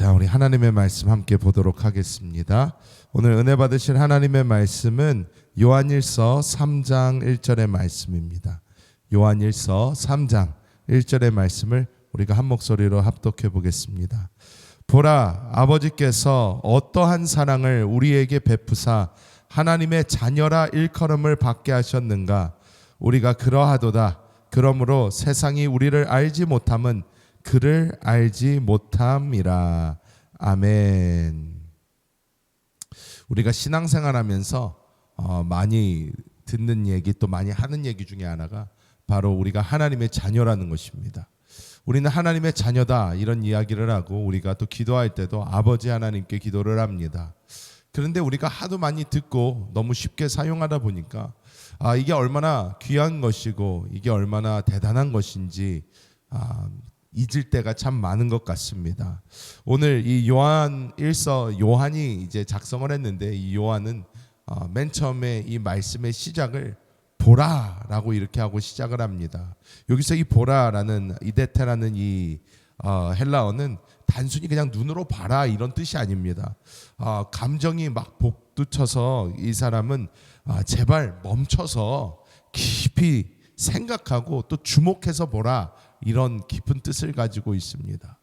자, 우리 하나님의 말씀 함께 보도록 하겠습니다. 오늘 은혜 받으실 하나님의 말씀은 요한일서 3장 1절의 말씀입니다. 요한일서 3장 1절의 말씀을 우리가 한 목소리로 합독해 보겠습니다. 보라 아버지께서 어떠한 사랑을 우리에게 베푸사 하나님의 자녀라 일컬음을 받게 하셨는가 우리가 그러하도다 그러므로 세상이 우리를 알지 못함은 그를 알지 못함이라 아멘. 우리가 신앙생활하면서 어, 많이 듣는 얘기 또 많이 하는 얘기 중에 하나가 바로 우리가 하나님의 자녀라는 것입니다. 우리는 하나님의 자녀다 이런 이야기를 하고 우리가 또 기도할 때도 아버지 하나님께 기도를 합니다. 그런데 우리가 하도 많이 듣고 너무 쉽게 사용하다 보니까 아 이게 얼마나 귀한 것이고 이게 얼마나 대단한 것인지 아, 잊을 때가 참 많은 것 같습니다. 오늘 이 요한 1서 요한이 이제 작성을 했는데 이 요한은 어, 맨 처음에 이 말씀의 시작을 보라라고 이렇게 하고 시작을 합니다. 여기서 이 보라라는 이데테라는 이 어, 헬라어는 단순히 그냥 눈으로 봐라 이런 뜻이 아닙니다. 어, 감정이 막 복두쳐서 이 사람은 아, 제발 멈춰서 깊이 생각하고 또 주목해서 보라 이런 깊은 뜻을 가지고 있습니다.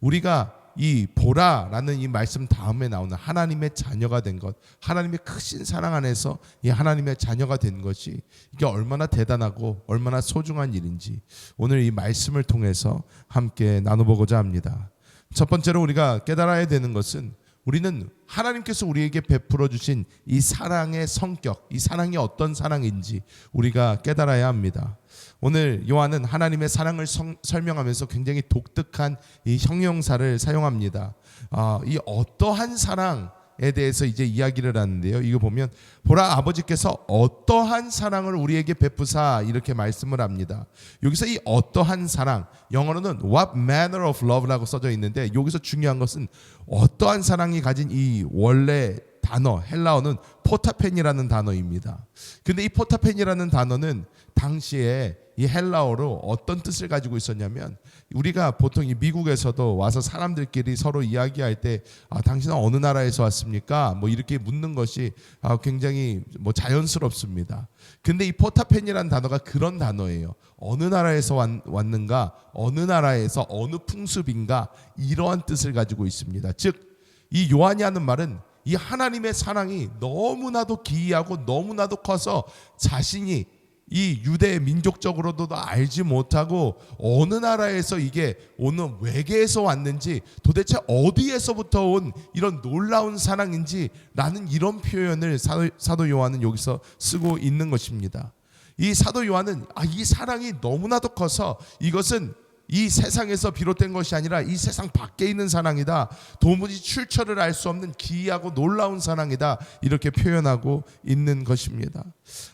우리가 이 보라라는 이 말씀 다음에 나오는 하나님의 자녀가 된 것, 하나님의 크신 사랑 안에서 이 하나님의 자녀가 된 것이 이게 얼마나 대단하고 얼마나 소중한 일인지 오늘 이 말씀을 통해서 함께 나눠보고자 합니다. 첫 번째로 우리가 깨달아야 되는 것은 우리는 하나님께서 우리에게 베풀어 주신 이 사랑의 성격, 이 사랑이 어떤 사랑인지 우리가 깨달아야 합니다. 오늘 요한은 하나님의 사랑을 성, 설명하면서 굉장히 독특한 이 형용사를 사용합니다. 아, 이 어떠한 사랑 에 대해서 이제 이야기를 하는데요. 이거 보면 보라 아버지께서 어떠한 사랑을 우리에게 베푸사 이렇게 말씀을 합니다. 여기서 이 어떠한 사랑 영어로는 what manner of love라고 써져 있는데 여기서 중요한 것은 어떠한 사랑이 가진 이 원래 단어 헬라어는 포타펜이라는 단어입니다. 근데 이 포타펜이라는 단어는 당시에 이 헬라어로 어떤 뜻을 가지고 있었냐면 우리가 보통 이 미국에서도 와서 사람들끼리 서로 이야기할 때 아, 당신은 어느 나라에서 왔습니까? 뭐 이렇게 묻는 것이 아, 굉장히 뭐 자연스럽습니다. 근데 이 포타펜이라는 단어가 그런 단어예요. 어느 나라에서 왔, 왔는가? 어느 나라에서 어느 풍습인가? 이러한 뜻을 가지고 있습니다. 즉 이 요한이 하는 말은 이 하나님의 사랑이 너무나도 기이하고 너무나도 커서 자신이 이 유대 민족적으로도 알지 못하고 어느 나라에서 이게 어느 외계에서 왔는지 도대체 어디에서부터 온 이런 놀라운 사랑인지 라는 이런 표현을 사도 요한은 여기서 쓰고 있는 것입니다. 이 사도 요한은 아, 이 사랑이 너무나도 커서 이것은 이 세상에서 비롯된 것이 아니라 이 세상 밖에 있는 사랑이다. 도무지 출처를 알 수 없는 기이하고 놀라운 사랑이다. 이렇게 표현하고 있는 것입니다.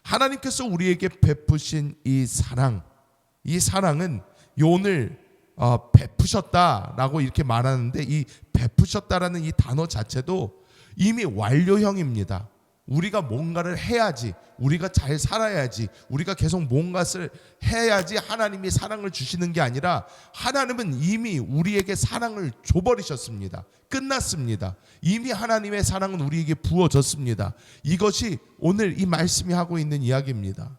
하나님께서 우리에게 베푸신 이 사랑, 이 사랑은 오늘 어, 베푸셨다라고 이렇게 말하는데 이 베푸셨다라는 이 단어 자체도 이미 완료형입니다. 우리가 뭔가를 해야지, 우리가 잘 살아야지, 우리가 계속 뭔가를 해야지 하나님이 사랑을 주시는 게 아니라 하나님은 이미 우리에게 사랑을 줘버리셨습니다. 끝났습니다. 이미 하나님의 사랑은 우리에게 부어졌습니다. 이것이 오늘 이 말씀이 하고 있는 이야기입니다.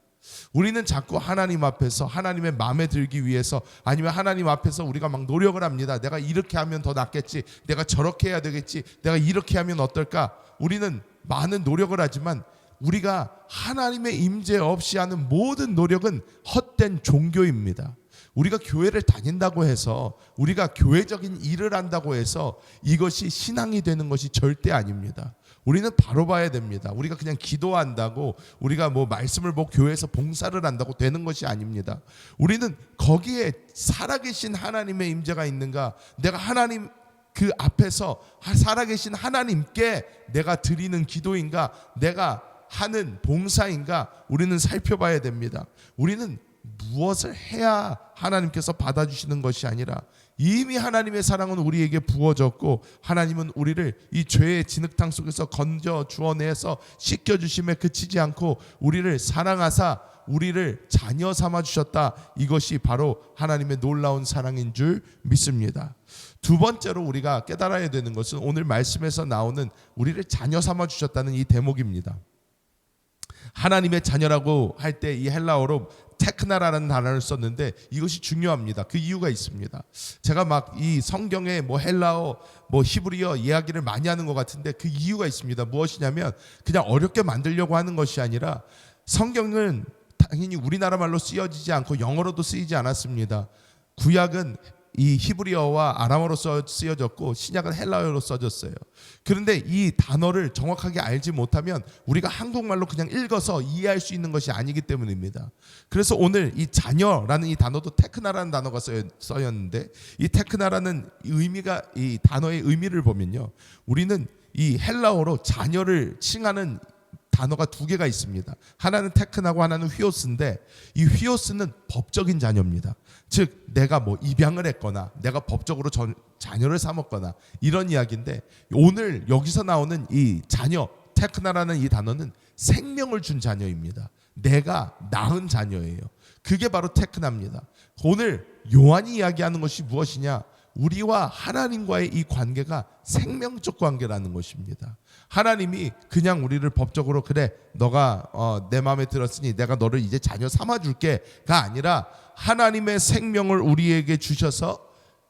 우리는 자꾸 하나님 앞에서 하나님의 마음에 들기 위해서 아니면 하나님 앞에서 우리가 막 노력을 합니다. 내가 이렇게 하면 더 낫겠지. 내가 저렇게 해야 되겠지. 내가 이렇게 하면 어떨까? 우리는 많은 노력을 하지만 우리가 하나님의 임재 없이 하는 모든 노력은 헛된 종교입니다. 우리가 교회를 다닌다고 해서 우리가 교회적인 일을 한다고 해서 이것이 신앙이 되는 것이 절대 아닙니다. 우리는 바로 봐야 됩니다. 우리가 그냥 기도한다고 우리가 뭐 말씀을 보고 교회에서 봉사를 한다고 되는 것이 아닙니다. 우리는 거기에 살아계신 하나님의 임재가 있는가? 내가 하나님 그 앞에서 살아계신 하나님께 내가 드리는 기도인가? 내가 하는 봉사인가? 우리는 살펴봐야 됩니다. 우리는 무엇을 해야 하나님께서 받아주시는 것이 아니라 이미 하나님의 사랑은 우리에게 부어졌고 하나님은 우리를 이 죄의 진흙탕 속에서 건져 주어내서 씻겨 주심에 그치지 않고 우리를 사랑하사 우리를 자녀 삼아 주셨다. 이것이 바로 하나님의 놀라운 사랑인 줄 믿습니다. 두 번째로 우리가 깨달아야 되는 것은 오늘 말씀에서 나오는 우리를 자녀 삼아 주셨다는 이 대목입니다. 하나님의 자녀라고 할 때 이 헬라어로 테크나라는 단어를 썼는데 이것이 중요합니다. 그 이유가 있습니다. 제가 막 이 성경의 뭐 헬라어, 뭐 히브리어 이야기를 많이 하는 것 같은데 그 이유가 있습니다. 무엇이냐면 그냥 어렵게 만들려고 하는 것이 아니라 성경은 당연히 우리나라 말로 쓰여지지 않고 영어로도 쓰이지 않았습니다. 구약은 이 히브리어와 아람어로 써- 쓰여졌고 신약은 헬라어로 써졌어요. 그런데 이 단어를 정확하게 알지 못하면 우리가 한국말로 그냥 읽어서 이해할 수 있는 것이 아니기 때문입니다. 그래서 오늘 이 자녀라는 이 단어도 테크나라는 단어가 써였는데 이 테크나라는 의미가 이 단어의 의미를 보면요. 우리는 이 헬라어로 자녀를 칭하는 단어가 두 개가 있습니다. 하나는 테크나고 하나는 휘오스인데 이 휘오스는 법적인 자녀입니다. 즉 내가 뭐 입양을 했거나 내가 법적으로 전- 자녀를 삼았거나 이런 이야기인데 오늘 여기서 나오는 이 자녀 테크나라는 이 단어는 생명을 준 자녀입니다. 내가 낳은 자녀예요. 그게 바로 테크나입니다. 오늘 요한이 이야기하는 것이 무엇이냐? 우리와 하나님과의 이 관계가 생명적 관계라는 것입니다. 하나님이 그냥 우리를 법적으로 그래 너가 어, 내 마음에 들었으니 내가 너를 이제 자녀 삼아 줄게가 아니라 하나님의 생명을 우리에게 주셔서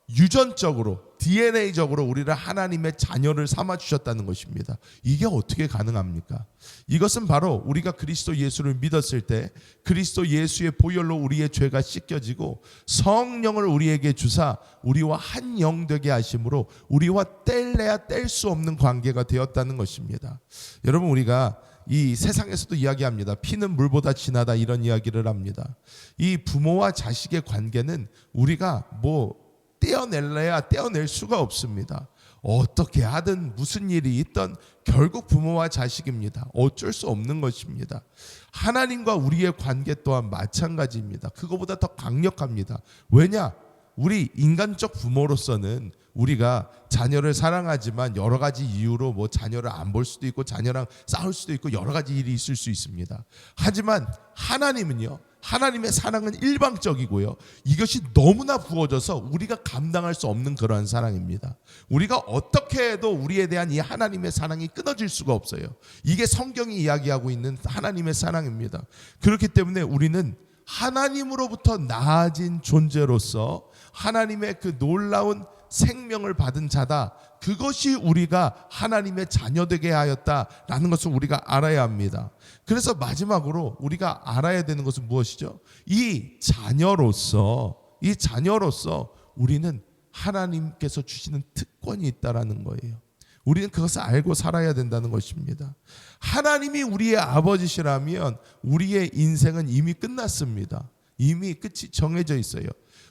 유전적으로 DNA적으로 우리를 하나님의 자녀를 삼아 주셨다는 것입니다. 이게 어떻게 가능합니까? 이것은 바로 우리가 그리스도 예수를 믿었을 때 그리스도 예수의 보혈로 우리의 죄가 씻겨지고 성령을 우리에게 주사 우리와 한 영 되게 하심으로 우리와 뗄래야 뗄 수 없는 관계가 되었다는 것입니다. 여러분 우리가 이 세상에서도 이야기합니다. 피는 물보다 진하다 이런 이야기를 합니다. 이 부모와 자식의 관계는 우리가 뭐 떼어낼래야 떼어낼 수가 없습니다. 어떻게 하든 무슨 일이 있던 결국 부모와 자식입니다. 어쩔 수 없는 것입니다. 하나님과 우리의 관계 또한 마찬가지입니다. 그거보다 더 강력합니다. 왜냐? 우리 인간적 부모로서는 우리가 자녀를 사랑하지만 여러 가지 이유로 뭐 자녀를 안 볼 수도 있고 자녀랑 싸울 수도 있고 여러 가지 일이 있을 수 있습니다. 하지만 하나님은요. 하나님의 사랑은 일방적이고요. 이것이 너무나 부어져서 우리가 감당할 수 없는 그러한 사랑입니다. 우리가 어떻게 해도 우리에 대한 이 하나님의 사랑이 끊어질 수가 없어요. 이게 성경이 이야기하고 있는 하나님의 사랑입니다. 그렇기 때문에 우리는 하나님으로부터 나아진 존재로서 하나님의 그 놀라운 생명을 받은 자다. 그것이 우리가 하나님의 자녀되게 하였다라는 것을 우리가 알아야 합니다. 그래서 마지막으로 우리가 알아야 되는 것은 무엇이죠? 이 자녀로서 이 자녀로서 우리는 하나님께서 주시는 특권이 있다라는 거예요. 우리는 그것을 알고 살아야 된다는 것입니다. 하나님이 우리의 아버지시라면 우리의 인생은 이미 끝났습니다. 이미 끝이 정해져 있어요.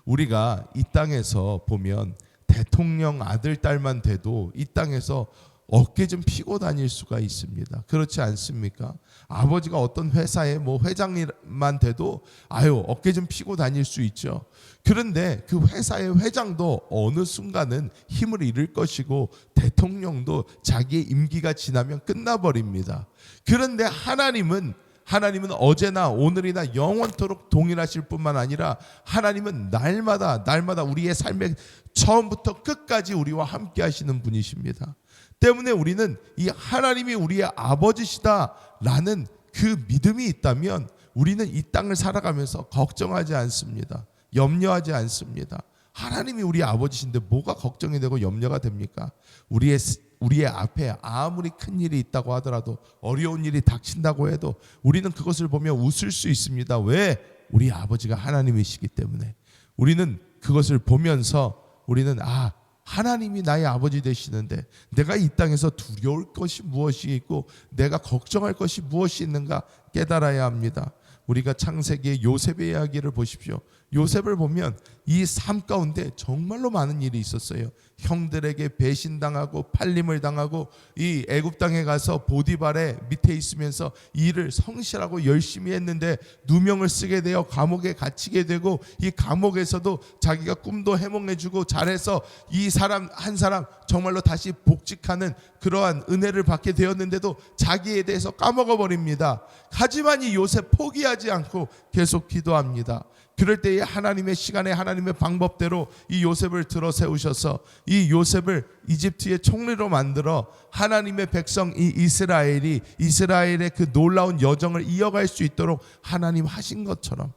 우리가 이 땅에서 보면 대통령 아들 딸만 돼도 이 땅에서 어깨 좀 피고 다닐 수가 있습니다. 그렇지 않습니까? 아버지가 어떤 회사의 뭐 회장만 돼도 아유 어깨 좀 피고 다닐 수 있죠. 그런데 그 회사의 회장도 어느 순간은 힘을 잃을 것이고 대통령도 자기의 임기가 지나면 끝나버립니다. 그런데 하나님은 하나님은 어제나 오늘이나 영원토록 동일하실 뿐만 아니라 하나님은 날마다 날마다 우리의 삶의 처음부터 끝까지 우리와 함께 하시는 분이십니다. 때문에 우리는 이 하나님이 우리의 아버지시다라는 그 믿음이 있다면 우리는 이 땅을 살아가면서 걱정하지 않습니다. 염려하지 않습니다. 하나님이 우리 아버지신데 뭐가 걱정이 되고 염려가 됩니까? 우리의 우리의 앞에 아무리 큰 일이 있다고 하더라도 어려운 일이 닥친다고 해도 우리는 그것을 보며 웃을 수 있습니다. 왜? 우리 아버지가 하나님이시기 때문에 우리는 그것을 보면서 우리는 아 하나님이 나의 아버지 되시는데 내가 이 땅에서 두려울 것이 무엇이 있고 내가 걱정할 것이 무엇이 있는가 깨달아야 합니다. 우리가 창세기의 요셉의 이야기를 보십시오. 요셉을 보면 이 삶 가운데 정말로 많은 일이 있었어요. 형들에게 배신당하고 팔림을 당하고 이 애굽 땅에 가서 보디발의 밑에 있으면서 일을 성실하고 열심히 했는데 누명을 쓰게 되어 감옥에 갇히게 되고 이 감옥에서도 자기가 꿈도 해몽해 주고 잘해서 이 사람 한 사람 정말로 다시 복직하는 그러한 은혜를 받게 되었는데도 자기에 대해서 까먹어 버립니다. 하지만 이 요셉 포기하지 않고 계속 기도합니다. 그럴 때에 하나님의 시간에 하나님의 방법대로 이 요셉을 들어 세우셔서 이 요셉을 이집트의 총리로 만들어 하나님의 백성 이 이스라엘이 이스라엘의 그 놀라운 여정을 이어갈 수 있도록 하나님 하신 것처럼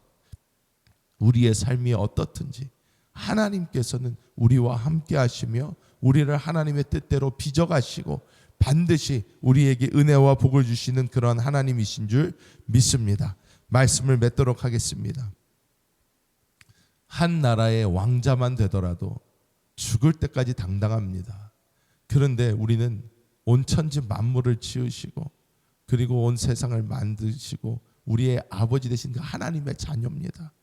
우리의 삶이 어떻든지 하나님께서는 우리와 함께 하시며 우리를 하나님의 뜻대로 빚어 가시고 반드시 우리에게 은혜와 복을 주시는 그런 하나님이신 줄 믿습니다. 말씀을 맺도록 하겠습니다. 한 나라의 왕자만 되더라도 죽을 때까지 당당합니다. 그런데 우리는 온 천지 만물을 지으시고 그리고 온 세상을 만드시고 우리의 아버지 되신 그 하나님의 자녀입니다.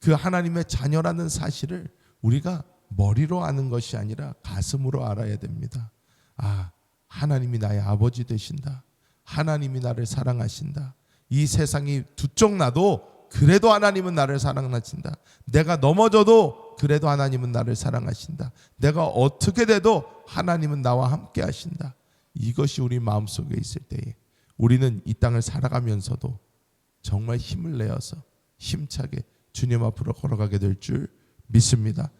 그 하나님의 자녀라는 사실을 우리가 머리로 아는 것이 아니라 가슴으로 알아야 됩니다. 아, 하나님이 나의 아버지 되신다. 하나님이 나를 사랑하신다. 이 세상이 두 쪽 나도 그래도 하나님은 나를 사랑하신다. 내가 넘어져도 그래도 하나님은 나를 사랑하신다. 내가 어떻게 돼도 하나님은 나와 함께 하신다. 이것이 우리 마음속에 있을 때에 우리는 이 땅을 살아가면서도 정말 힘을 내어서 힘차게 주님 앞으로 걸어가게 될 줄 믿습니다.